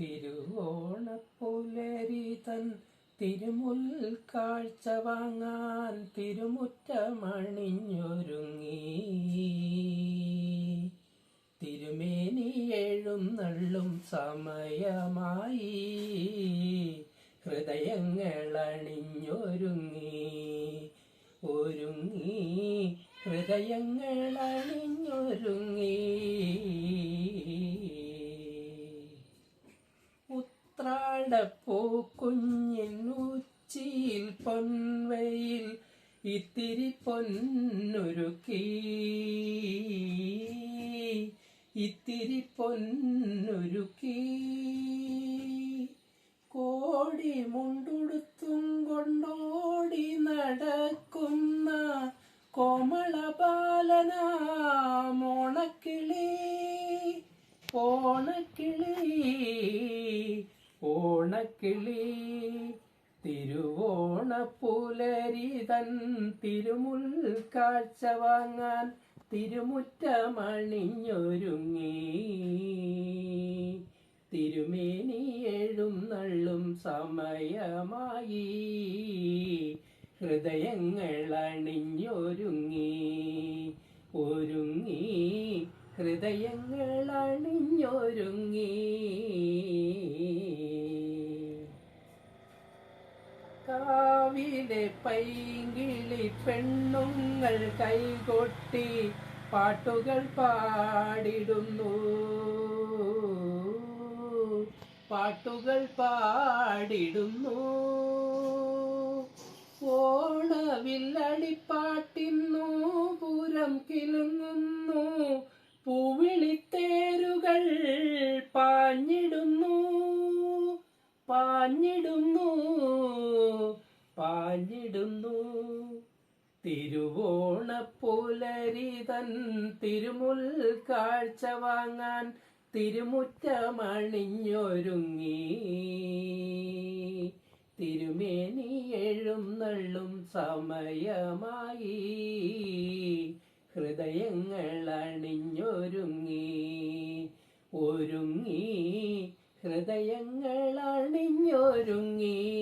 തിരുവോണപ്പുലരി തൻ തിരുമുൽ കാഴ്ച വാങ്ങാൻ തിരുമുറ്റമണിഞ്ഞൊരുങ്ങി. തിരുമേനി എഴുന്നള്ളും സമയമായി ഹൃദയങ്ങളണിഞ്ഞൊരുങ്ങി. ഒരുങ്ങി ഹൃദയങ്ങൾ ഉത്രാടപ്പൂക്കുഞ്ഞിൻ ഉച്ചിയിൽ പൊൻവയിൽ ഇത്തിരി പൊന്നുരുക്കി. ഇത്തിരി പൊന്നുരുക്കി. കോടി മുണ്ടുടുത്തും കൊണ്ടോടി നടക്കുന്ന കോമള ബാലന മോണക്കിളി. ഓണക്കിളി. ഓണക്കിളി തിരുവോണപ്പുലരി തൻ തിരുമുൽ കാഴ്ച വാങ്ങാൻ തിരുമുറ്റമണിഞ്ഞൊരുങ്ങി. തിരുമേനി എഴുന്നള്ളും സമയമായി. ഹൃദയങ്ങൾ അണിഞ്ഞൊരുങ്ങി. ഒരുങ്ങി. ഹൃദയങ്ങൾ അണിഞ്ഞൊരുങ്ങി. കാവിലെ പൈങ്കിളി പെണ്ണുങ്ങൾ കൈകൊട്ടി പാട്ടുകൾ പാടിടുന്നു. പാട്ടുകൾ പാടിടുന്നു. ഓണവില്ലടിപ്പാട്ടിന്നു പുരം കിലുങ്ങുന്നു. പൂവിളിത്തേരുകൾ പാഞ്ഞിടുന്നു. പാഞ്ഞിടുന്നു. പാഞ്ഞിടുന്നു തിരുവോണപ്പുലരി തൻ തിരുമുൽ കാഴ്ച വാങ്ങാൻ തിരുമുറ്റമണിഞ്ഞൊരുങ്ങി. തിരുമേനി എഴുന്നള്ളും സമയമായി. ഹൃദയങ്ങൾ അണിഞ്ഞൊരുങ്ങി. ഒരുങ്ങി. ഹൃദയങ്ങൾ അണിഞ്ഞൊരുങ്ങി.